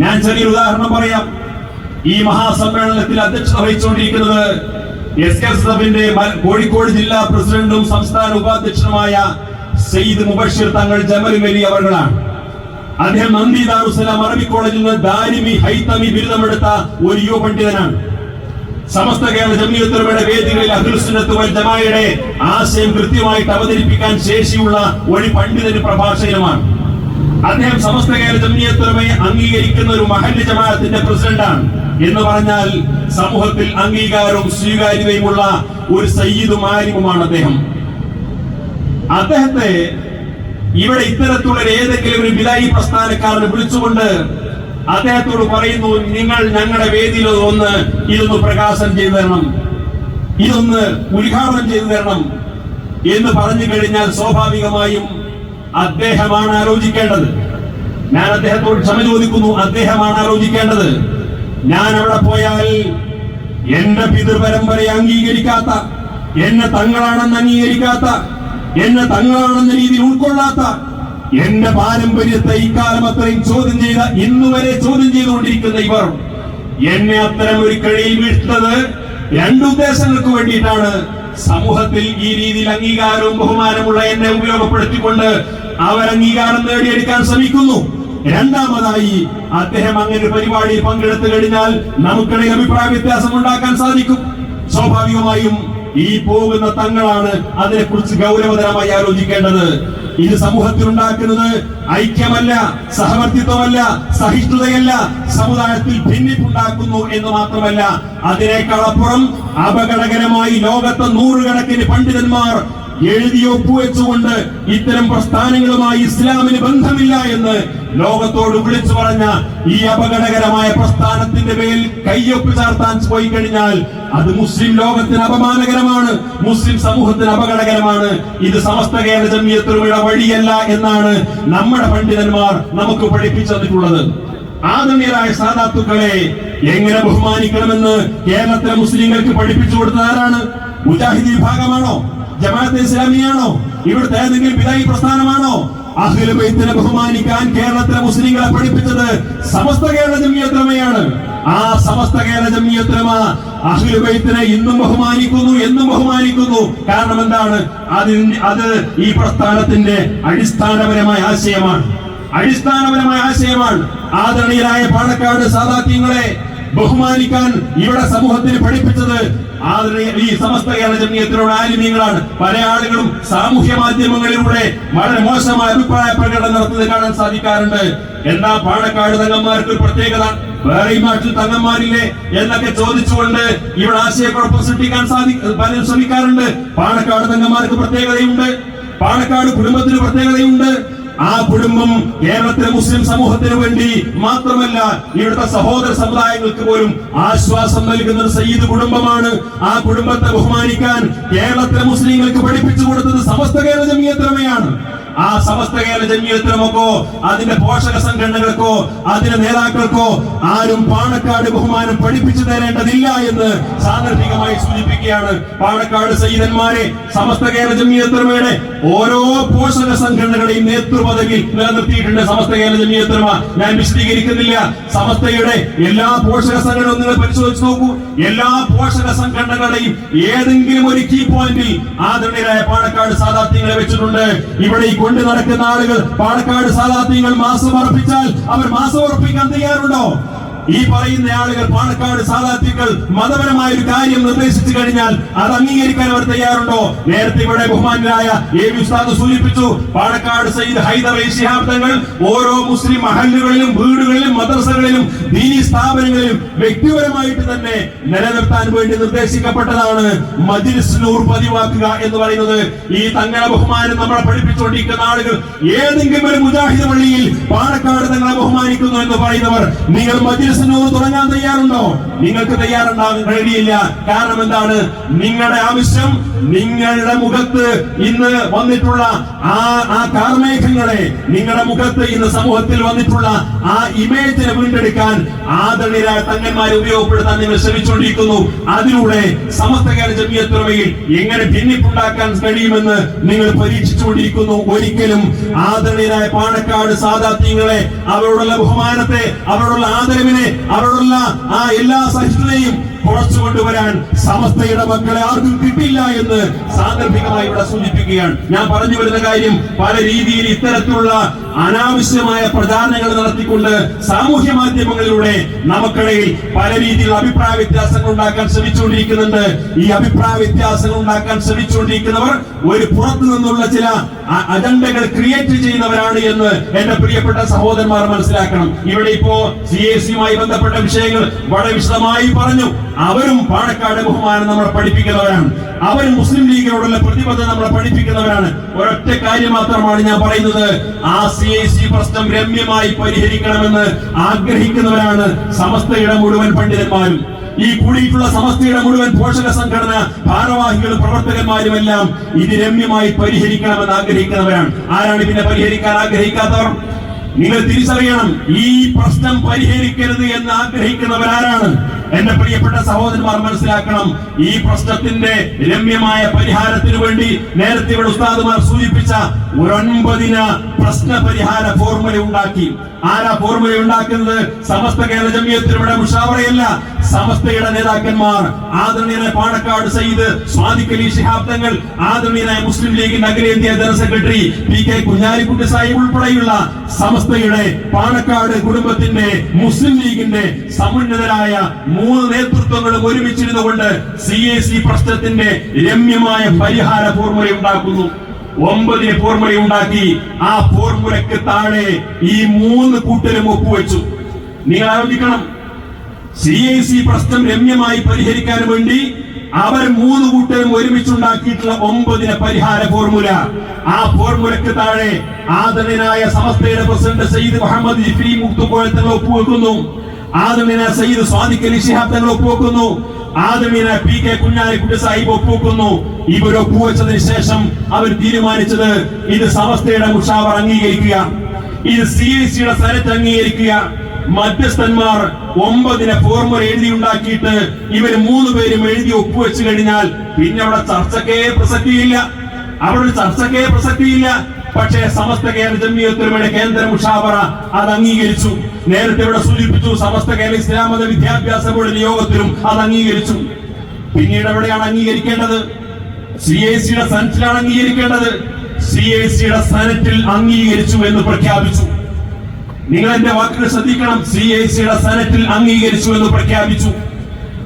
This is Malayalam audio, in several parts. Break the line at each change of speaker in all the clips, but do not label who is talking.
ഞാൻ ചെറിയൊരു ഉദാഹരണം പറയാം. ഈ മഹാസമ്മേളനത്തിൽ അധ്യക്ഷത വഹിച്ചുകൊണ്ടിരിക്കുന്നത് എസ് എസ് എഫിന്റെ കോഴിക്കോട് ജില്ലാ പ്രസിഡന്റും സംസ്ഥാന ഉപാധ്യക്ഷനുമായ സെയ്ദ് മുബഷീർ തങ്ങൾ ജമലുമലി അവർകളാണ്. അദ്ദേഹം നന്ദി ദാറുസലാം അറബി കോളേജിൽ നിന്ന് ദാരിമി ഹൈത്തമി ബിരുദമെടുത്ത ഒരു യുവ പണ്ഡിതനാണ്. സമസ്ത കേരള ജമീയത്തുലമയുടെ വേദികളിൽ അഖിൽസുന്നത്ത് വൽ ജമാഅയുടെ ആശയം കൃത്യമായിട്ട് അവതരിപ്പിക്കാൻ ശേഷിയുള്ള ഒരു പണ്ഡിതന് പ്രഭാഷകനുമാണ്. അദ്ദേഹം സമസ്ത കേരള ജമീയത്തുലമയെ അംഗീകരിക്കുന്ന ഒരു മഹല്ല് ജമാഅത്തിന്റെ പ്രസിഡന്റാണ്. എന്ന് പറഞ്ഞാൽ സമൂഹത്തിൽ അംഗീകാരവും സ്വീകാര്യതയുമുള്ള ഒരു സയ്യിദും ആലിമുമാണ് അദ്ദേഹം. അദ്ദേഹത്തെ ഇവിടെ ഇത്തരത്തിലുള്ള ഏതെങ്കിലും ഒരു വിലായി പ്രസ്ഥാനക്കാരനെ വിളിച്ചുകൊണ്ട് അദ്ദേഹത്തോട് പറയുന്നു നിങ്ങൾ ഞങ്ങളുടെ വേദിയിൽ ഒന്ന് ഇതൊന്ന് പ്രകാശനം ചെയ്തു തരണം. ഇതൊന്ന് ഉദ്ഘാടനം ചെയ്തു തരണം. എന്ന് പറഞ്ഞു കഴിഞ്ഞാൽ സ്വാഭാവികമായും അദ്ദേഹമാണ് ആലോചിക്കേണ്ടത്. ഞാൻ അദ്ദേഹത്തോട് ക്ഷമ ചോദിക്കുന്നു അദ്ദേഹമാണ് ആലോചിക്കേണ്ടത്. ഞാൻ അവിടെ പോയാൽ എന്റെ പിതൃപരമ്പരയെ അംഗീകരിക്കാത്ത എന്നെ തങ്ങളാണെന്ന് അംഗീകരിക്കാത്ത എന്നെ തങ്ങളാണെന്ന രീതിയിൽ ഉൾക്കൊള്ളാത്ത എന്റെ പാരമ്പര്യത്തെ ഇക്കാലം അത്രയും ചോദ്യം ചെയ്ത ഇന്നുവരെ ചോദ്യം ചെയ്തുകൊണ്ടിരിക്കുന്ന ഇവർ എന്നെ അത്തരം ഒരു കഴിയിൽ വീഴ്ത്തത് രണ്ടുദ്ദേശങ്ങൾക്ക് വേണ്ടിയിട്ടാണ്. സമൂഹത്തിൽ ഈ രീതിയിൽ അംഗീകാരവും ബഹുമാനമുള്ള എന്നെ ഉപയോഗപ്പെടുത്തിക്കൊണ്ട് അവർ അംഗീകാരം നേടിയെടുക്കാൻ ശ്രമിക്കുന്നു. രണ്ടാമതായി അദ്ദേഹം അങ്ങനെ പരിപാടിയിൽ പങ്കെടുത്തു കഴിഞ്ഞാൽ നമുക്കിടയിൽ അഭിപ്രായ വ്യത്യാസം ഉണ്ടാക്കാൻ സാധിക്കും. സ്വാഭാവികമായും ഈ പോകുന്ന തങ്ങളാണ് അതിനെക്കുറിച്ച് ഗൗരവതരമായി ആലോചിക്കേണ്ടത്. ഇത് സമൂഹത്തിൽ ഉണ്ടാക്കുന്നത് ഐക്യമല്ല സഹവർത്തിത്വമല്ല സഹിഷ്ണുതയല്ല സമുദായത്തിൽ ഭിന്നിപ്പുണ്ടാക്കുന്നു എന്ന് മാത്രമല്ല. അതിനേക്കാളപ്പുറം അപകടകരമായി ലോകത്തെ നൂറുകണക്കിന് പണ്ഡിതന്മാർ എഴുതി ഒപ്പുവെച്ചുകൊണ്ട് ഇത്തരം പ്രസ്ഥാനങ്ങളുമായി ഇസ്ലാമിന് ബന്ധമില്ല എന്ന് ലോകത്തോട് വിളിച്ചു പറഞ്ഞ ഈ അപകടകരമായ പ്രസ്ഥാനത്തിന്റെ പേരിൽ കയ്യൊപ്പ് ചാർത്താൻ പോയി കഴിഞ്ഞാൽ അത് മുസ്ലിം ലോകത്തിന് അപമാനകരമാണ് മുസ്ലിം സമൂഹത്തിന് അപകടകരമാണ്. ഇത് സമസ്ത കേരള ജമിയത്തിലുള്ള വഴിയല്ല എന്നാണ് നമ്മുടെ പണ്ഡിതന്മാർ നമുക്ക് പഠിപ്പിച്ചു തന്നിട്ടുള്ളത് സാധാത്തുക്കളെ എങ്ങനെ ബഹുമാനിക്കണമെന്ന് കേരളത്തിലെ മുസ്ലിങ്ങൾക്ക് പഠിപ്പിച്ചു കൊടുത്തത് ആരാണ്? മുജാഹിദ് വിഭാഗമാണോ? ജമാഅത്തെ ഇസ്ലാമിയാണോ? ഇവിടുത്തെ ഏതെങ്കിലും വിദായി പ്രസ്ഥാനമാണോ? അഖിലുബൈത്തിനെ ബഹുമാനിക്കാൻ കേരളത്തിലെ മുസ്ലിങ്ങളെ പഠിപ്പിച്ചത് സമസ്ത കേരള ജമിയത്രമയാണ് ആ സമസ്ത കേരള ജമിയത്രമ അഖിലുബൈത്തിനെ ഇന്നും ബഹുമാനിക്കുന്നു എന്നും ബഹുമാനിക്കുന്നു. കാരണം എന്താണ്? അതിന് അത് ഈ പ്രസ്ഥാനത്തിന്റെ അടിസ്ഥാനപരമായ ആശയമാണ്. അടിസ്ഥാനപരമായ ആശയമാണ്. ആദരണീയരായ പാണക്കാട് സാധാത്യങ്ങളെ ബഹുമാനിക്കാൻ ഇവിടെ സമൂഹത്തിന് പഠിപ്പിച്ചത് ഈ സമസ്ത കേരള ജമീയത്തിലുള്ള ആലിമീങ്ങളാണ്. പല ആളുകളും സാമൂഹ്യ മാധ്യമങ്ങളിലൂടെ വളരെ മോശമായ അഭിപ്രായ പ്രകടനം നടത്തുന്നത് കാണാൻ സാധിക്കാറുണ്ട്. എന്താ പാണക്കാട് തങ്ങന്മാർക്ക് പ്രത്യേകത? വേറെ നാട്ടിൽ തങ്ങന്മാരില്ലേ എന്നൊക്കെ ചോദിച്ചുകൊണ്ട് ഇവിടെ ആശയക്കുഴപ്പം സൃഷ്ടിക്കാൻ സാധി പലരും ശ്രമിക്കാറുണ്ട്. പാണക്കാട് തങ്ങന്മാർക്ക് പ്രത്യേകതയുണ്ട്. പാണക്കാട് കുടുംബത്തിന് പ്രത്യേകതയുണ്ട്. ആ കുടുംബം കേരളത്തിലെ മുസ്ലിം സമൂഹത്തിന് വേണ്ടി മാത്രമല്ല ഇവിടുത്തെ സഹോദര സമുദായങ്ങൾക്ക് പോലും ആശ്വാസം നൽകുന്ന ഒരു സയ്യിദ് കുടുംബമാണ്. ആ കുടുംബത്തെ ബഹുമാനിക്കാൻ കേരളത്തിലെ മുസ്ലിങ്ങൾക്ക് പഠിപ്പിച്ചു കൊടുത്തത് സമസ്ത കേരള ജമീയത്തിലമയാണ്. ആ സമസ്ത കേരള ജമീയത്തിലമക്കോ അതിന്റെ പോഷക സംഘടനകൾക്കോ അതിന്റെ നേതാക്കൾക്കോ ആരും പാണക്കാട് ബഹുമാനം പഠിപ്പിച്ചു തരേണ്ടതില്ല എന്ന് സാന്ദർഭികമായി സൂചിപ്പിക്കുകയാണ് പാണക്കാട് സയ്യിദന്മാരെ. സമസ്ത കേരള ജമീയത്തിനുമയുടെ ഓരോ പോഷക സംഘടനകളെയും നേതൃപദവിയിൽ നിലനിർത്തിയിട്ടുണ്ട് സമസ്ത കേരള ജമീയത്തിനുമ ഞാൻ വിശദീകരിക്കുന്നില്ല. സമസ്തയുടെ എല്ലാ പോഷക സംഘടനകളും നിങ്ങൾ പരിശോധിച്ചു നോക്കൂ. എല്ലാ പോഷക സംഘടനകളുടെയും ഏതെങ്കിലും ഒരു കീ പോയിന്റിൽ ആദരണീയരായ പാണക്കാട് സാധാർത്ഥ്യങ്ങളെ വെച്ചിട്ടുണ്ട്. ഇവിടെ ഈ കൊണ്ട് നടക്കുന്ന ആളുകൾ പാണക്കാട് സാധാത്യങ്ങൾ മാസം ഉറപ്പിച്ചാൽ അവർ മാസം ഉറപ്പിക്കാൻ തയ്യാറുണ്ടോ? ഈ പറയുന്ന ആളുകൾ പാണക്കാട് സാധാത്യങ്ങൾ മതപരമായ ഒരു കാര്യം നിർദ്ദേശിച്ചു കഴിഞ്ഞാൽ അത് അംഗീകരിക്കാൻ അവർ തയ്യാറുണ്ടോ? നേരത്തെ ഇവിടെ ബഹുമാനായ എ വി ഉസ്താദ് സൂചിപ്പിച്ചു പാണക്കാട് സയ്യിദ് ഹൈദർ തങ്ങൾ ഓരോ മുസ്ലിം മഹല്ലുകളിലും വീടുകളിലും മദ്രസകളിലും ദീനി സ്ഥാപനങ്ങളിലും വ്യക്തിപരമായിട്ട് തന്നെ നിലനിർത്താൻ വേണ്ടി നിർദ്ദേശിക്കപ്പെട്ടതാണ് മജിലിസ് നൂർ പതിവാക്കുക എന്ന് പറയുന്നത്. ഈ തങ്ങളെ ബഹുമാനം നമ്മളെ പഠിപ്പിച്ചുകൊണ്ടിരിക്കുന്ന ആളുകൾ ഏതെങ്കിലും ഒരു മുജാഹിദ് പള്ളിയിൽ പാണക്കാട് തങ്ങളെ ബഹുമാനിക്കുന്നു എന്ന് പറയുന്നവർ നിങ്ങൾ മജിലിസ് മജ്ലിസിനോട് തുടങ്ങാൻ തയ്യാറുണ്ടോ? നിങ്ങൾക്ക് തയ്യാറുണ്ടാകാൻ കഴിയില്ല കാരണം എന്താണ്? നിങ്ങളുടെ ആവശ്യം നിങ്ങളുടെ മുഖത്ത് ഇന്ന് വന്നിട്ടുള്ള ആ ആ കാർമേഘങ്ങളെ നിങ്ങളുടെ മുഖത്ത് ഇന്ന് സമൂഹത്തിൽ വന്നിട്ടുള്ള ആ ഇമേജിനെ വീണ്ടെടുക്കാൻ ആദരണീയരായ തങ്ങന്മാരെ ഉപയോഗപ്പെടുത്താൻ നിങ്ങൾ ശ്രമിച്ചുകൊണ്ടിരിക്കുന്നു. അതിലൂടെ സമസ്ത കേരള ജമിയത്തുറമയിൽ എങ്ങനെ ഭിന്നിപ്പുണ്ടാക്കാൻ കഴിയുമെന്ന് നിങ്ങൾ പരീക്ഷിച്ചുകൊണ്ടിരിക്കുന്നു. ഒരിക്കലും ആദരണീയരായ പാണക്കാട് സാധാത്യങ്ങളെ അവരോടുള്ള ബഹുമാനത്തെ അവരോടുള്ള ആദരവിനെ അവരോടുള്ള ആ എല്ലാ സഹിഷ്ണുതയും കുറച്ചു കൊണ്ടുവരാൻ സമസ്തയുടെ മക്കളെ ആർക്കും കിട്ടില്ല എന്ന് സാന്ദർഭികമായി ഇവിടെ സൂചിപ്പിക്കുകയാണ്. ഞാൻ പറഞ്ഞു വരുന്ന കാര്യം പല രീതിയിൽ ഇത്തരത്തിലുള്ള അനാവശ്യമായ പ്രചാരണങ്ങൾ നടത്തിക്കൊണ്ട് സാമൂഹ്യ മാധ്യമങ്ങളിലൂടെ നമുക്കിടയിൽ പല രീതിയിൽ അഭിപ്രായ വ്യത്യാസങ്ങൾ ഉണ്ടാക്കാൻ ശ്രമിച്ചുകൊണ്ടിരിക്കുന്നുണ്ട്. ഈ അഭിപ്രായ വ്യത്യാസങ്ങൾ ഉണ്ടാക്കാൻ ശ്രമിച്ചുകൊണ്ടിരിക്കുന്നവർ ഒരു പുറത്തു നിന്നുള്ള ചില അജണ്ടകൾ ക്രിയേറ്റ് ചെയ്യുന്നവരാണ് എന്ന് എന്റെ പ്രിയപ്പെട്ട സഹോദരന്മാർ മനസ്സിലാക്കണം. ഇവിടെ ഇപ്പോ സി എ സിയുമായി ബന്ധപ്പെട്ട വിഷയങ്ങൾ വളരെ വിശദമായി പറഞ്ഞു. അവരും പാണക്കാട് ബഹുമാനം നമ്മളെ പഠിപ്പിക്കുന്നവരാണ്. അവരും മുസ്ലിം ലീഗിനോടുള്ള പ്രതിബദ്ധത നമ്മളെ പഠിപ്പിക്കുന്നവരാണ്. ഒരൊറ്റ കാര്യം മാത്രമാണ് ഞാൻ പറയുന്നത്. ആ സി ഐ സി പ്രശ്നം രമ്യമായി പരിഹരിക്കണമെന്ന് ആഗ്രഹിക്കുന്നവരാണ് സമസ്തയുടെ മുഴുവൻ പണ്ഡിതന്മാരും. ഈ കൂടിയിട്ടുള്ള സമസ്തയുടെ മുഴുവൻ പോഷക സംഘടന ഭാരവാഹികളും പ്രവർത്തകന്മാരുമെല്ലാം ഇത് രമ്യമായി പരിഹരിക്കണമെന്ന് ആഗ്രഹിക്കുന്നവരാണ്. ആരാണ് പിന്നെ പരിഹരിക്കാൻ ആഗ്രഹിക്കാത്തവർ? നിങ്ങൾ തിരിച്ചറിയണം ഈ പ്രശ്നം പരിഹരിക്കരുത് എന്ന് ആഗ്രഹിക്കുന്നവരാരാണ്. എന്റെ പ്രിയപ്പെട്ട സഹോദരന്മാർ മനസ്സിലാക്കണം ഈ പ്രശ്നത്തിന്റെ രമ്യമായ പരിഹാരത്തിന് വേണ്ടി നേരത്തെ ഇവിടെ ഉസ്താദുമാർ സൂചിപ്പിച്ച ഒരൊൻപതിന പ്രശ്ന പരിഹാര ഫോർമുല ഉണ്ടാക്കി. ആരാ ഫോർമുല ഉണ്ടാക്കുന്നത്? സമസ്ത കേരള ജമിയത്തിലൂടെ മുഷാവറയല്ല സമസ്തയുടെ നേതാക്കന്മാർ ആദരണീയനായ പാണക്കാട് സയ്യിദ് സ്വാദിഖ് അലി ശിഹാബ് തങ്ങൾ ആദരണീയനായ മുസ്ലിം ലീഗിന്റെ അഖിലേന്ത്യാ general secretary P K Kunhalikutty Sahib ഉൾപ്പെടെയുള്ള സമസ്തയുടെ പാണക്കാട് കുടുംബത്തിന്റെ മുസ്ലിം ലീഗിന്റെ സമുന്നതരായ മൂന്ന് നേതൃത്വങ്ങളും ഒരുമിച്ചിരുന്നുകൊണ്ട് സി എ സി പ്രശ്നത്തിന്റെ രമ്യമായ പരിഹാര ഫോർമുല ഉണ്ടാക്കുന്നു. ഒമ്പതിന് ഫോർമുല ഉണ്ടാക്കി ആ ഫോർമുലക്ക് താഴെ ഈ മൂന്ന് കൂട്ടരും ഒപ്പുവെച്ചു. നിങ്ങൾ ആലോചിക്കണം സി ഐ സി പ്രശ്നം രമ്യമായി പരിഹരിക്കാൻ വേണ്ടി അവർ മൂന്ന് കൂട്ടരും ഒരുമിച്ചുണ്ടാക്കിയിട്ടുള്ള ഒമ്പതിന് പരിഹാര ഫോർമുല. ആ ഫോർമുലക്ക് താഴെ ആദരനായ സമസ്തയുടെ പ്രസിഡന്റ് സയ്യിദ് മുഹമ്മദ് ജിഫ്രി മുക്തുപോലെ തങ്ങൾ ഒപ്പുവെക്കുന്നു. ആദമിന സയ്യിദ് സ്വാദിഖ് അലി ശിഹാബ് തങ്ങൾ ഒപ്പുവെക്കുന്നു. ആദമിന പി കെ കുഞ്ഞാലിക്കുട്ടി സാഹിബ് ഒപ്പുവെക്കുന്നു. ഇവർ ഒപ്പുവെച്ചതിന് ശേഷം അവർ തീരുമാനിച്ചത് ഇത് സമസ്തയുടെ മുഷാവർ അംഗീകരിക്കുക. ഇത് സി ഐ സിയുടെ സ്ഥലത്ത് അംഗീകരിക്കുക. മധ്യസ്ഥന്മാർ ഒമ്പതിനെ ഫോർമുല എഴുതി ഉണ്ടാക്കിയിട്ട് ഇവർ മൂന്ന് പേരും എഴുതി ഒപ്പുവെച്ചു കഴിഞ്ഞാൽ പിന്നെ അവിടെ ചർച്ചക്കേ പ്രസക്തിയില്ല. അവിടെ ഒരു ചർച്ചക്കേ പ്രസക്തിയില്ല. പക്ഷേ സമസ്ത കേരള ജമിയത്തുലമയുടെ കേന്ദ്ര മുഷാവറ അത് അംഗീകരിച്ചു. നേരത്തെ ഇവിടെ സൂചിപ്പിച്ചു സമസ്ത കേരള ഇസ്ലാമത വിദ്യാഭ്യാസ ബോർഡിന്റെ യോഗത്തിലും അത് അംഗീകരിച്ചു. പിന്നീട് എവിടെയാണ് അംഗീകരിക്കേണ്ടത്? സി ഐ സിയുടെ സെനറ്റിലാണ് അംഗീകരിക്കേണ്ടത്. സി ഐ സിയുടെ സെനറ്റിൽ അംഗീകരിച്ചു എന്ന് പ്രഖ്യാപിച്ചു. നിങ്ങൾ എന്റെ വാക്കുകൾ ശ്രദ്ധിക്കണം. സി ഐ സിയുടെ സെനറ്റിൽ അംഗീകരിച്ചു എന്ന് പ്രഖ്യാപിച്ചു.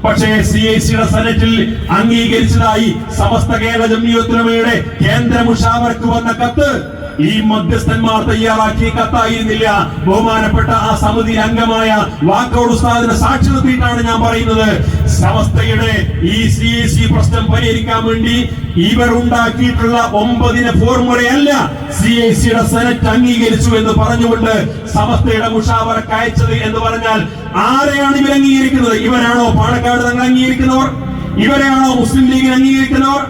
പക്ഷേ സി ഐ സിയുടെ സെനറ്റിൽ അംഗീകരിച്ചതായി സമസ്ത കേരള ജമ്മിയോത്തുലമയുടെ കേന്ദ്ര മുഷാവർക്ക് വന്ന കത്ത് ഈ മധ്യസ്ഥന്മാർ തയ്യാറാക്കിയ കത്തായിരുന്നില്ല. ബഹുമാനപ്പെട്ട ആ സമിതി അംഗമായ വാക്കോട് ഉസ്താദിന് സാക്ഷി നിർത്തിയിട്ടാണ് ഞാൻ പറയുന്നത്. സമസ്തയുടെ ഈ സി എ സി പ്രശ്നം പരിഹരിക്കാൻ വേണ്ടി ഇവർ ഉണ്ടാക്കിയിട്ടുള്ള ഒമ്പതിന് ഫോർമുലയല്ല സി ഐ സിയുടെ സെനറ്റ് അംഗീകരിച്ചു എന്ന് പറഞ്ഞുകൊണ്ട് സമസ്തയുടെ മുഷാവറ കയച്ചത് എന്ന് പറഞ്ഞാൽ ആരെയാണ് ഇവർ അംഗീകരിക്കുന്നത്? ഇവരാണോ പാണക്കാട് തങ്ങൾ അംഗീകരിക്കുന്നവർ? ഇവരെയാണോ മുസ്ലിം ലീഗിൽ അംഗീകരിക്കുന്നവർ?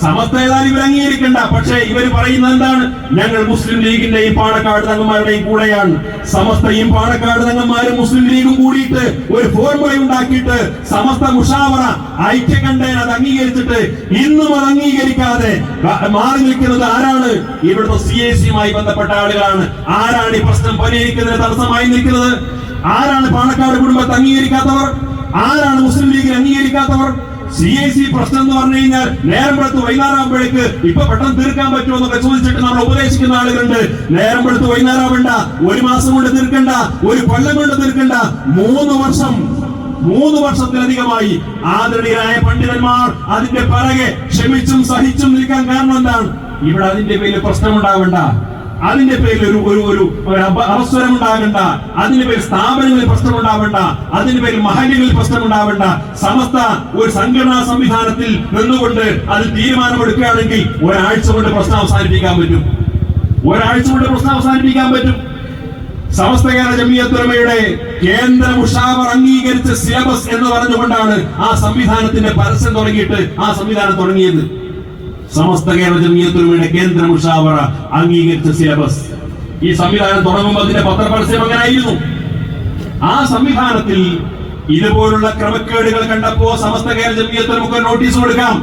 സമസ്ത ഏതായാലും ഇവർ അംഗീകരിക്കണ്ട. പക്ഷേ ഇവർ പറയുന്നത് എന്താണ്? ഞങ്ങൾ മുസ്ലിം ലീഗിന്റെയും പാണക്കാട് തങ്ങന്മാരുടെയും കൂടെയാണ്. സമസ്തയും പാണക്കാട് തങ്ങന്മാരും മുസ്ലിം ലീഗും കൂടിയിട്ട് ഒരു ഫോർമുല ഉണ്ടാക്കിയിട്ട് സമസ്ത മുഷാവറ ഐക്യകണ്ഠേന അത് അംഗീകരിച്ചിട്ട് ഇന്നും അത് അംഗീകരിക്കാതെ മാറി നിൽക്കുന്നത് ആരാണ്? ഇവിടുത്തെ സി എ സിയുമായി ബന്ധപ്പെട്ട ആളുകളാണ്. ആരാണ് ഈ പ്രശ്നം പരിഹരിക്കുന്നതിന് തടസ്സമായി നിൽക്കുന്നത്? ആരാണ് പാണക്കാട് കുടുംബത്തെ അംഗീകരിക്കാത്തവർ? ആരാണ് മുസ്ലിം ലീഗിനെ അംഗീകരിക്കാത്തവർ? സി ഐ സി പ്രശ്നം എന്ന് പറഞ്ഞു കഴിഞ്ഞാൽ നേരം വെളുത്ത് വൈകുന്നേരമാകുമ്പോഴേക്ക് ഇപ്പൊ പെട്ടെന്ന് തീർക്കാൻ പറ്റുമോ എന്നൊക്കെ ചോദിച്ചിട്ട് നമ്മൾ ഉപദേശിക്കുന്ന ആളുകളുണ്ട്. നേരം വെളുത്ത് വൈകുന്നേരമാവണ്ട. ഒരു മാസം കൊണ്ട് തീർക്കണ്ട. ഒരു കൊല്ലം കൊണ്ട് തീർക്കണ്ട. മൂന്ന് വർഷം മൂന്ന് വർഷത്തിലധികമായി ആദരണീയരായ പണ്ഡിതന്മാർ അതിന്റെ പിറകെ ക്ഷമിച്ചും സഹിച്ചും നിൽക്കാൻ കാരണം എന്താണ്? ഇവിടെ അതിന്റെ പേരിൽ പ്രശ്നമുണ്ടാവണ്ട. അതിന്റെ പേരിൽ ഒരു ഒരു ഒരു അവസരം ഉണ്ടാകണ്ട അതിന്റെ പേരിൽ സ്ഥാപനങ്ങളിൽ പ്രശ്നം ഉണ്ടാവണ്ട അതിന്റെ പേരിൽ മഹല്യങ്ങളിൽ പ്രശ്നം ഉണ്ടാവണ്ട സമസ്ത ഒരു സംഘടനാ സംവിധാനത്തിൽ നിന്നുകൊണ്ട് അത് തീരുമാനമെടുക്കുകയാണെങ്കിൽ ഒരാഴ്ച കൊണ്ട് പ്രശ്നം അവസാനിപ്പിക്കാൻ പറ്റും. ഒരാഴ്ച കൊണ്ട് പ്രശ്നം അവസാനിപ്പിക്കാൻ പറ്റും. സമസ്ത കേരള ജമിയത്തുലമയുടെ കേന്ദ്ര മുഷാവർ അംഗീകരിച്ച സിലബസ് എന്ന് പറഞ്ഞുകൊണ്ടാണ് ആ സംവിധാനത്തിന്റെ പരസ്യം തുടങ്ങിയിട്ട് ആ സംവിധാനം തുടങ്ങിയത്. സമസ്ത കേരള ജമിയത്തുലമയുടെ കേന്ദ്ര മുഷാവറ അംഗീകരിച്ച സിലബസ് ഈ സംവിധാനം തുടങ്ങുമ്പോൾ അതിന്റെ പത്രപരസ്യം അങ്ങനായിരുന്നു ആ സംവിധാനത്തിൽ ഇതുപോലുള്ള ക്രമക്കേടുകൾ കണ്ടപ്പോ സമസ്ത കേരള ജമിയത്തിൽ നമുക്ക് നോട്ടീസ് കൊടുക്കാം.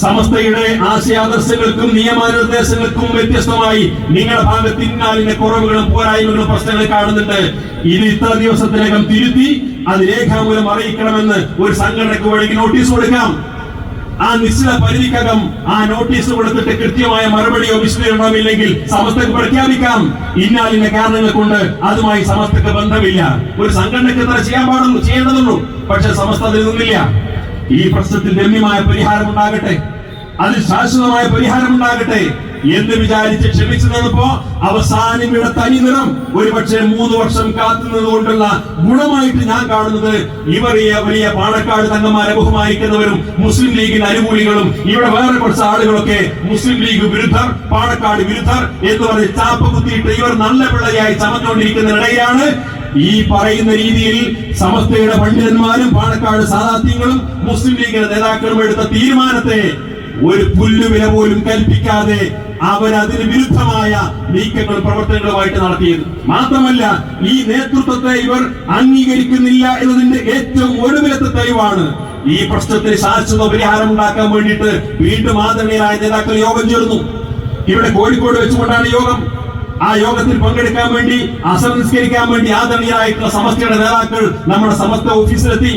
സമസ്തയുടെ ആശയാദർശങ്ങൾക്കും നിയമനിർദ്ദേശങ്ങൾക്കും വ്യത്യസ്തമായി നിങ്ങളുടെ ഭാഗത്ത് ഇന്നാലിന്റെ കുറവുകളും പോരായ്മകളും പ്രശ്നങ്ങൾ കാണുന്നുണ്ട്. ഇത് ഇത്ര ദിവസത്തിനകം തിരുത്തി അത് രേഖാമൂലം അറിയിക്കണമെന്ന് ഒരു സംഘടനക്ക് വഴി നോട്ടീസ് കൊടുക്കാം. ആ നിശ്ചിത പരിധിക്കകം ആ നോട്ടീസ് കൊടുത്തിട്ട് കൃത്യമായ മറുപടിയോ വിശദീകരണമില്ലെങ്കിൽ സമസ്തക്ക് പ്രഖ്യാപിക്കാം. ഇന്നാലിന്റെ കാരണങ്ങൾ കൊണ്ട് അതുമായി സമസ്തക്ക് ബന്ധമില്ല. ഒരു സംഘടനക്ക് ഇത്ര ചെയ്യാൻ പാടുള്ളൂ? ചെയ്യേണ്ടതുള്ളൂ. പക്ഷെ സമസ്ത അതിൽ നിന്നില്ല. ഈ പ്രശ്നത്തിൽ രമ്യമായ പരിഹാരം ഉണ്ടാകട്ടെ. അതിൽ ശാശ്വതമായ പരിഹാരം ഉണ്ടാകട്ടെ. എന്ന് വിചാരിച്ച് ക്ഷമിച്ചു നിന്നപ്പോ അവസാനം ഇവിടെ തനി നിറം. ഒരുപക്ഷെ മൂന്ന് വർഷം കാത്തുന്നത് കൊണ്ടുള്ള ഗുണമായിട്ട് ഞാൻ കാണുന്നത് ഇവർ വലിയ പാണക്കാട് തങ്ങന്മാരെ ബഹുമാനിക്കുന്നവരും മുസ്ലിം ലീഗിന്റെ അനുകൂലികളും ഇവിടെ വേറെ കുറച്ച് ആളുകളൊക്കെ മുസ്ലിം ലീഗ് വിരുദ്ധർ പാണക്കാട് വിരുദ്ധർ എന്ന് പറഞ്ഞ് ചാപ്പ കുത്തിയിട്ട് ഇവർ നല്ല പിള്ളയായി ചമഞ്ഞുകൊണ്ടിരിക്കുന്നതിനിടയിലാണ് ഈ പറയുന്ന രീതിയിൽ സമസ്തയുടെ പണ്ഡിതന്മാരും പാണക്കാട് സാധാത്യങ്ങളും മുസ്ലിം ലീഗിന്റെ നേതാക്കളും എടുത്ത തീരുമാനത്തെ ഒരു പുല്ലുവില പോലും കൽപ്പിക്കാതെ അവരതിന് വിരുദ്ധമായ നീക്കങ്ങൾ പ്രവർത്തനങ്ങളുമായിട്ട് നടത്തിയത്. മാത്രമല്ല ഈ നേതൃത്വത്തെ ഇവർ അംഗീകരിക്കുന്നില്ല എന്നതിന്റെ ഏറ്റവും ഒടുവിലത്തെ തെളിവാണ്. ഈ പ്രശ്നത്തിന് ശാശ്വത പരിഹാരം ഉണ്ടാക്കാൻ വേണ്ടിയിട്ട് വീണ്ടും ആദരണീയരായ നേതാക്കൾ യോഗം ചേർന്നു. ഇവിടെ കോഴിക്കോട് വെച്ചുകൊണ്ടാണ് യോഗം. ആ യോഗത്തിൽ പങ്കെടുക്കാൻ വേണ്ടി അസംസ്കരിക്കാൻ വേണ്ടി ആദരണീയരായിട്ടുള്ള സമസ്തയുടെ നേതാക്കൾ നമ്മുടെ സമസ്ത ഓഫീസിലെത്തി.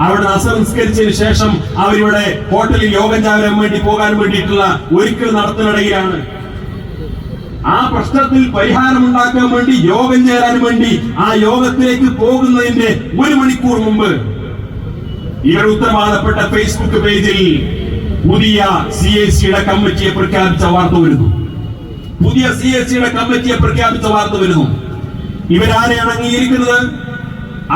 അവിടെ അസംസ്കരിച്ചതിന് ശേഷം അവരിവിടെ ഹോട്ടലിൽ യോഗം ചാവരാൻ വേണ്ടി പോകാൻ വേണ്ടിയിട്ടുള്ള ഒരുക്കൽ നടത്തുന്നിടയിലാണ്. ആ പ്രശ്നത്തിൽ പരിഹാരം ഉണ്ടാക്കാൻ വേണ്ടി യോഗം ചേരാൻ വേണ്ടി ആ യോഗത്തിലേക്ക് പോകുന്നതിന്റെ ഒരു മണിക്കൂർ മുമ്പ് ഇവർ ഉത്തരവാദപ്പെട്ട ഫേസ്ബുക്ക് പേജിൽ പുതിയ സി എ സിയുടെ കമ്മിറ്റിയെ പ്രഖ്യാപിച്ച വാർത്ത വരുന്നു. പുതിയ സി എസ് സിയുടെ കമ്മിറ്റിയെ പ്രഖ്യാപിച്ച വാർത്ത വരുന്നു. ഇവരാരെയാണ് അംഗീകരിക്കുന്നത്?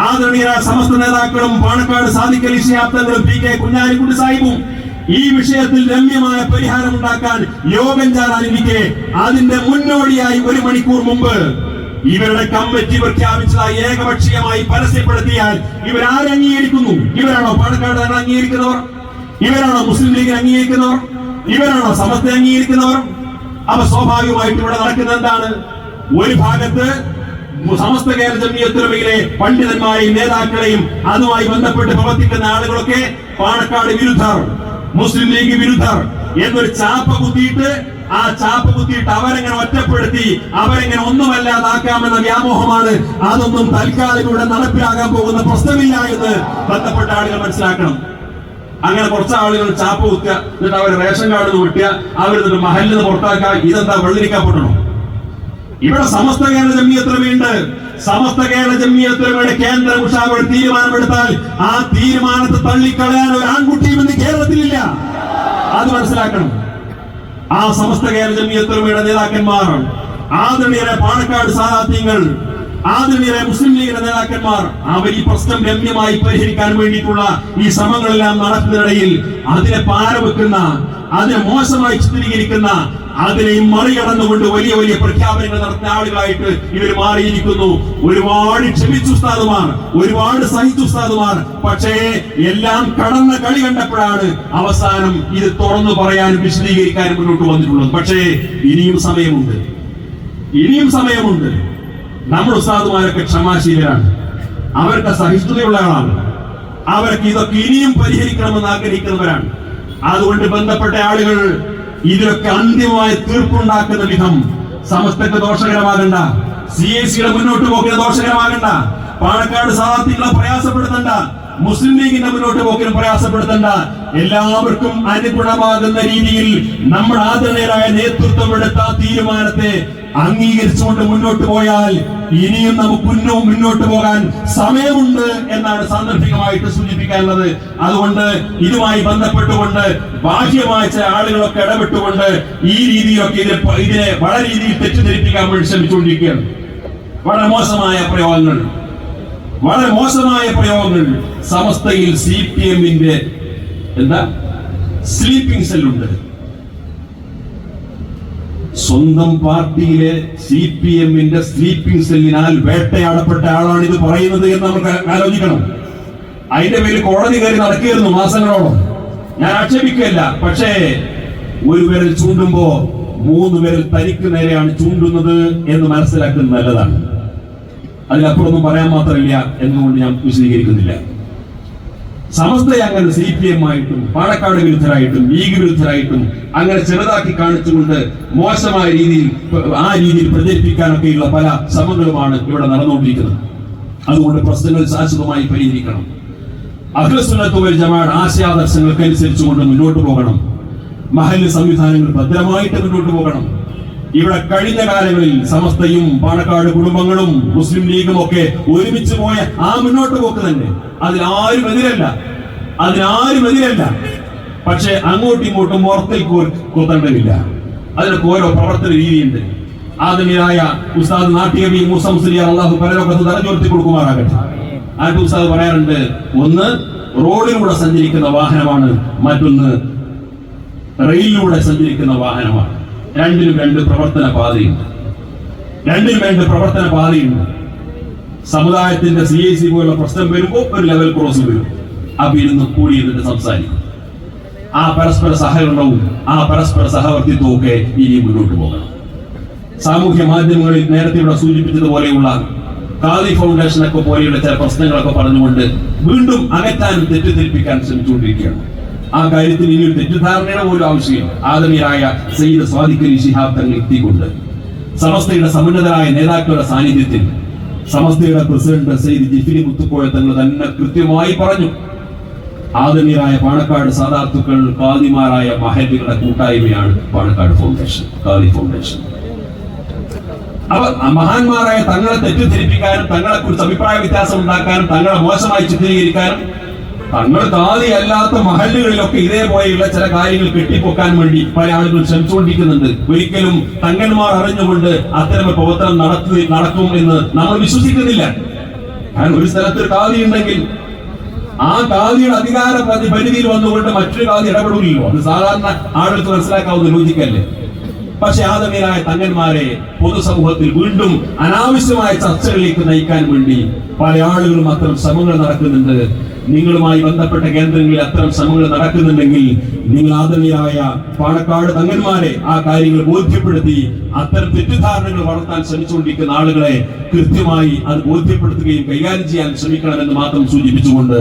ആദരണീയരായ സമസ്ത നേതാക്കളും പാണക്കാട് സാധിക്കൽ വിഷയാപ്തങ്ങളും പി കെ കുഞ്ഞാലിക്കുട്ടി സാഹിബും ഈ വിഷയത്തിൽ രമ്യമായ പരിഹാരം ഉണ്ടാക്കാൻ യോഗം ചേരാനിരിക്കെ. അതിന്റെ മുന്നോടിയായി ഒരു മണിക്കൂർ മുമ്പ് ഇവരുടെ കമ്മിറ്റി പ്രഖ്യാപിച്ചതായി ഏകപക്ഷീയമായി പരസ്യപ്പെടുത്തിയാൽ ഇവരാരെ അംഗീകരിക്കുന്നു? ഇവരാണോ പാണക്കാട് അംഗീകരിക്കുന്നവർ? ഇവരാണോ മുസ്ലിം ലീഗിനെ അംഗീകരിക്കുന്നവർ? ഇവരാണോ സമസ്ത അംഗീകരിക്കുന്നവർ? അപ്പൊ സ്വാഭാവികമായിട്ട് ഇവിടെ നടക്കുന്ന എന്താണ്? ഒരു ഭാഗത്ത് സമസ്ത കേരള ജമിയത്തുലമയിലെ പണ്ഡിതന്മാരെയും നേതാക്കളെയും അതുമായി ബന്ധപ്പെട്ട് പ്രവർത്തിക്കുന്ന ആളുകളൊക്കെ പാണക്കാട് വിരുദ്ധർ മുസ്ലിം ലീഗ് വിരുദ്ധർ എന്നൊരു ചാപ്പ കുത്തിയിട്ട് ആ ചാപ്പ കുത്തിയിട്ട് അവരെങ്ങനെ ഒറ്റപ്പെടുത്തി അവരെങ്ങനെ ഒന്നുമല്ലാതാക്കാമെന്ന വ്യാമോഹമാണ് അതൊന്നും തൽക്കാലം ഇവിടെ നടപ്പിലാകാൻ പോകുന്ന പ്രശ്നമില്ല എന്ന് ബന്ധപ്പെട്ട ആളുകൾ മനസ്സിലാക്കണം. അങ്ങനെ കുറച്ച് ആളുകൾ ചാപ്പ കുത്തുക എന്നിട്ട് അവർ റേഷൻ കാർഡ് വിട്ടുക അവരെന്നിട്ട് മഹലിൽ നിന്ന് പുറത്താക്കുക ഇതെന്താ വെള്ളരിക്കപ്പെടണോ ഇവിടെ സമസ്ത കേരള ജമ്മിയത്രമയുണ്ട് സമസ്ത കേരള ജമ്മിയത്രമയുടെ കേന്ദ്ര ഉഷാവർ തീരുമാനമെടുത്താൽ ആ തീരുമാനത്തെ തള്ളിക്കളയാൻ ഒരു ആൺകുട്ടിയും ഇന്ന് കേരളത്തിലില്ല. അത് മനസ്സിലാക്കണം. ആ സമസ്ത കേരള ജമ്മിയത്രമയുടെ നേതാക്കന്മാർ? ആദരണീയരെ പാണക്കാട് സാധാത്യങ്ങൾ ആദരണീയരെ മുസ്ലിം ലീഗിന്റെ നേതാക്കന്മാർ അവർ ഈ പ്രശ്നം രമ്യമായി പരിഹരിക്കാൻ വേണ്ടിയിട്ടുള്ള ഈ ശ്രമങ്ങളെല്ലാം നടക്കുന്നതിനിടയിൽ അതിനെ പാരവെക്കുന്ന അതിനെ മോശമായി ചിത്രീകരിക്കുന്ന അതിനെയും മറികടന്നുകൊണ്ട് വലിയ വലിയ പ്രഖ്യാപനങ്ങൾ നടത്തുന്ന ആളുകളായിട്ട് ഇവർ മാറിയിരിക്കുന്നു. ഒരുപാട് ക്ഷമിച്ചു ഉസ്താദുമാർ ഒരുപാട് സഹിച്ചു ഉസ്താദുമാർ. പക്ഷേ എല്ലാം കടന്ന കളി കണ്ടപ്പോഴാണ് അവസാനം ഇത് തുറന്നു പറയാനും വിശദീകരിക്കാനും മുന്നോട്ട് വന്നിട്ടുള്ളത്. പക്ഷേ ഇനിയും സമയമുണ്ട്. ഇനിയും സമയമുണ്ട്. നമ്മൾ ഉസ്താദുമാരൊക്കെ ക്ഷമാശീലരാണ്. അവരുടെ സഹിഷ്ണുതയുള്ള ആളാണ്. അവർക്ക് ഇതൊക്കെ ഇനിയും പരിഹരിക്കണമെന്ന് ആഗ്രഹിക്കുന്നവരാണ്. അതുകൊണ്ട് ബന്ധപ്പെട്ട ആളുകൾ ഇതിലൊക്കെ അന്തിമമായ തീർപ്പുണ്ടാക്കുന്ന വിധം. സമസ്തക്ക് ദോഷകരമാകണ്ട. സി എ സിയുടെ മുന്നോട്ട് പോക്കിന് ദോഷകരമാകണ്ട. പാണക്കാട് സാധാർത്ഥികളെ പ്രയാസപ്പെടുത്തണ്ട. മുസ്ലിം ലീഗിന്റെ മുന്നോട്ട് പോക്കിനും പ്രയാസപ്പെടുത്തണ്ട. എല്ലാവർക്കും അനുഗുണമാകുന്ന രീതിയിൽ നമ്മൾ ആദരണീയരായ നേതൃത്വം എടുത്ത തീരുമാനത്തെ അംഗീകരിച്ചുകൊണ്ട് മുന്നോട്ട് പോയാൽ ഇനിയും നമുക്ക് ഉന്നവും മുന്നോട്ട് പോകാൻ സമയമുണ്ട് എന്നാണ് സാന്ദർഭികമായിട്ട് സൂചിപ്പിക്കാനുള്ളത്. അതുകൊണ്ട് ഇതുമായി ബന്ധപ്പെട്ടുകൊണ്ട് ബാഹ്യമായ ആളുകളൊക്കെ ഇടപെട്ടുകൊണ്ട് ഈ രീതിയിലൊക്കെ ഇതിനെ ഇതിനെ വളരെ രീതിയിൽ തെറ്റിദ്ധരിപ്പിക്കാൻ വേണ്ടി ശ്രമിച്ചുകൊണ്ടിരിക്കുകയാണ്. വളരെ മോശമായ പ്രയോഗങ്ങൾ. വളരെ മോശമായ പ്രയോഗങ്ങൾ സമസ്തയിൽ സി പി എമ്മിന്റെ എന്താ? സ്ലീപ്പിംഗ് സെല്ലുണ്ട് സ്വന്തം പാർട്ടിയിലെ സി പി എമ്മിന്റെ സ്ലീപ്പിംഗ് സെല്ലിനാൽ വേട്ടയാടപ്പെട്ട ആളാണ് ഇത് പറയുന്നത് എന്ന് നമുക്ക് ആലോചിക്കണം. അതിന്റെ പേര് കോടതി കയറി നടക്കുകയായിരുന്നു മാസങ്ങളോളം. ഞാൻ ആക്ഷേപിക്കുകയല്ല പക്ഷേ ഒരു വിരൽ ചൂണ്ടുമ്പോ മൂന്ന് വിരൽ തനിക്ക് നേരെയാണ് ചൂണ്ടുന്നത് എന്ന് മനസ്സിലാക്കുന്നത് നല്ലതാണ്. അതിലപ്പുറമൊന്നും പറയാൻ മാത്രമില്ല എന്നുകൊണ്ട് ഞാൻ വിശദീകരിക്കുന്നില്ല. സമസ്തയെ അങ്ങനെ സി പി എം ആയിട്ടും പാലക്കാട് വിരുദ്ധരായിട്ടും ലീഗ് വിരുദ്ധരായിട്ടും അങ്ങനെ ചെറുതാക്കി കാണിച്ചുകൊണ്ട് മോശമായ രീതിയിൽ ആ രീതിയിൽ പ്രചരിപ്പിക്കാനൊക്കെയുള്ള പല ശ്രമങ്ങളുമാണ് ഇവിടെ നടന്നുകൊണ്ടിരിക്കുന്നത്. അതുകൊണ്ട് പ്രശ്നങ്ങൾ ശാശ്വതമായി പരിഹരിക്കണം. അഖിലസുന്നത്തുവൽ ജമാഅത്ത് ആശയാദർശങ്ങൾക്ക് അനുസരിച്ചുകൊണ്ട് മുന്നോട്ട് പോകണം. മഹല്ല് സംവിധാനങ്ങൾ ഭദ്രമായിട്ട് മുന്നോട്ട് പോകണം. ഇവിടെ കഴിഞ്ഞ കാലങ്ങളിൽ സമസ്തയും പാണക്കാട് കുടുംബങ്ങളും മുസ്ലിം ലീഗും ഒക്കെ ഒരുമിച്ച് പോയ ആ മുന്നോട്ട് പോക്ക് തന്നെ. അതിനാരും എതിരല്ല. അതിനാരും എതിരല്ല. പക്ഷെ അങ്ങോട്ടും ഇങ്ങോട്ടും മുറത്തിൽ കൂത്തണ്ടമില്ല അതിനൊക്കെ ഓരോ പ്രവർത്തന രീതിയുണ്ട്. ആദമിയായ ഉസ്താദ് നാട്ടികവി മൂസം അള്ളാഹു പരലോകത്ത് തലചോർത്തി കൊടുക്കുമാറാകട്ടെ. ആയിട്ട് ഉസ്താദ് പറയാറുണ്ട്? ഒന്ന് റോഡിലൂടെ സഞ്ചരിക്കുന്ന വാഹനമാണ്. മറ്റൊന്ന് റെയിലിലൂടെ സഞ്ചരിക്കുന്ന വാഹനമാണ്. രണ്ടിനും രണ്ട് പ്രവർത്തന പാതയുണ്ട്. രണ്ടിനും രണ്ട് പ്രവർത്തന പാതയുണ്ട്. സമുദായത്തിന്റെ സി ഐ സി പോലുള്ള പ്രശ്നം വരുമ്പോൾ ഒരു ലെവൽ ക്രോസ് വരും. അപ്പൊ ഇരുന്ന് കൂടി ഇരുന്നിട്ട് സംസാരിക്കും. ആ പരസ്പര സഹകരണവും ആ പരസ്പര സഹവർത്തിത്വവും ഒക്കെ ഇനി മുന്നോട്ട് പോകണം. സാമൂഹ്യ മാധ്യമങ്ങളിൽ നേരത്തെ ഇവിടെ സൂചിപ്പിച്ചതുപോലെയുള്ള കാലി ഫൗണ്ടേഷനൊക്കെ പോലെയുള്ള ചില പ്രശ്നങ്ങളൊക്കെ പറഞ്ഞുകൊണ്ട് വീണ്ടും അകറ്റാനും തെറ്റിദ്ധരിപ്പിക്കാൻ ശ്രമിച്ചുകൊണ്ടിരിക്കുകയാണ്. ആ കാര്യത്തിൽ ഇനി ഒരു തെറ്റിദ്ധാരണയുടെ പോലും ആവശ്യമില്ല. ആദമിയായ സയ്യിദ് സ്വാദിഖലി ശിഹാബ് തങ്ങൾ എത്തിക്കൊണ്ട് സമസ്തയുടെ സമുന്നതരായ നേതാക്കളുടെ സാന്നിധ്യത്തിൽ സമസ്തയുടെ പ്രസിഡന്റ് സയ്യിദ് ജിഫിലി മുത്തുക്കോയ തങ്ങൾ തന്നെ കൃത്യമായി പറഞ്ഞു. ആദരണീയരായ പാണക്കാട് സാധാർത്ഥുക്കൾ കാദിമാരായ മഹല്ലുകളുടെ കൂട്ടായ്മയാണ് പാണക്കാട് ഫൗണ്ടേഷൻ കാദി ഫൗണ്ടേഷൻ. അവ മഹാന്മാരായ തങ്ങളെ തെറ്റിദ്ധരിപ്പിക്കാനും തങ്ങളെ കുറിച്ച് അഭിപ്രായ വ്യത്യാസം ഉണ്ടാക്കാനും തങ്ങളെ മോശമായി ചിത്രീകരിക്കാനും തങ്ങൾ കാതി അല്ലാത്ത മഹല്ലുകളിലൊക്കെ ഇതേപോലെയുള്ള ചില കാര്യങ്ങൾ കെട്ടിപ്പൊക്കാൻ വേണ്ടി പല ആളുകൾ ശ്രമിച്ചുകൊണ്ടിരിക്കുന്നുണ്ട്. ഒരിക്കലും തങ്ങന്മാർ അറിഞ്ഞുകൊണ്ട് അത്തരം പ്രവർത്തനം നടത്തി നടക്കും എന്ന് നമ്മൾ വിശ്വസിക്കുന്നില്ല. കാരണം ഒരു സ്ഥലത്ത് ഒരു കാതി ഉണ്ടെങ്കിൽ ആ കാതിയുടെ അധികാര പരി- പരിധിയിൽ വന്നുകൊണ്ട് മറ്റൊരു കാതി ഇടപെടില്ലല്ലോ അത് സാധാരണ ആളുകൾക്ക് മനസ്സിലാക്കാവുന്ന ലോജിക്കല്ലേ പക്ഷെ ആദമീരായ തങ്ങന്മാരെ പൊതുസമൂഹത്തിൽ വീണ്ടും അനാവശ്യമായ ചർച്ചകളിലേക്ക് നയിക്കാൻ വേണ്ടി പല ആളുകളും അത്തരം ശ്രമങ്ങൾ നടക്കുന്നുണ്ട്. നിങ്ങളുമായി ബന്ധപ്പെട്ട കേന്ദ്രങ്ങളിൽ അത്തരം ശ്രമങ്ങൾ നടക്കുന്നുണ്ടെങ്കിൽ നിങ്ങൾ ആദമീയരായ പാണക്കാട് തങ്ങന്മാരെ ആ കാര്യങ്ങൾ ബോധ്യപ്പെടുത്തി അത്തരം തെറ്റിദ്ധാരണകൾ വളർത്താൻ ശ്രമിച്ചുകൊണ്ടിരിക്കുന്ന ആളുകളെ കൃത്യമായി അത് ബോധ്യപ്പെടുത്തുകയും കൈകാര്യം ചെയ്യാൻ ശ്രമിക്കണമെന്ന് മാത്രം സൂചിപ്പിച്ചുകൊണ്ട്